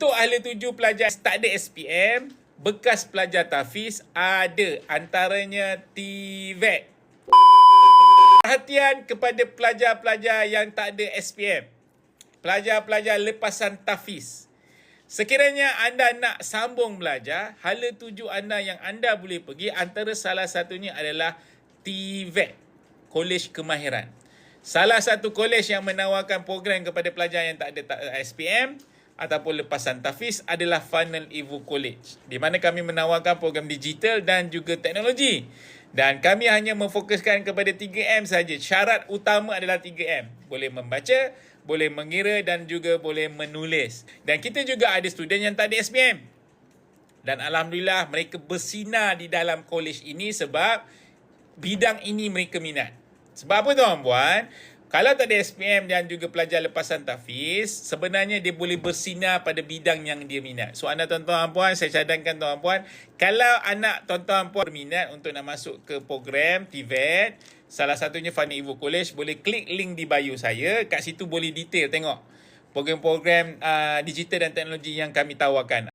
Untuk ahli tuju pelajar tak ada SPM, bekas pelajar TAFIZ ada antaranya TVET. Perhatian kepada pelajar-pelajar yang tak ada SPM. Pelajar-pelajar lepasan TAFIZ. Sekiranya anda nak sambung belajar, hala tuju anda yang anda boleh pergi antara salah satunya adalah TVET, Kolej Kemahiran. Salah satu kolej yang menawarkan program kepada pelajar yang tak ada ta- SPM ataupun lepasan TAFIZ adalah Funnel Evo College di mana kami menawarkan program digital dan juga teknologi. Dan kami hanya memfokuskan kepada 3M saja. Syarat utama adalah 3M. Boleh membaca, boleh mengira dan juga boleh menulis. Dan kita juga ada student yang tak ada SPM. Dan Alhamdulillah mereka bersinar di dalam kolej ini sebab bidang ini mereka minat. Sebab apa tuan-puan? Kalau tak ada SPM dan juga pelajar lepasan TAFIZ, sebenarnya dia boleh bersinar pada bidang yang dia minat. So anda tuan-tuan puan, saya cadangkan tuan-puan, kalau anak tuan-tuan puan berminat untuk nak masuk ke program TVET, salah satunya Fani Evo College, boleh klik link di bio saya, kat situ boleh detail tengok program-program uh, digital dan teknologi yang kami tawarkan.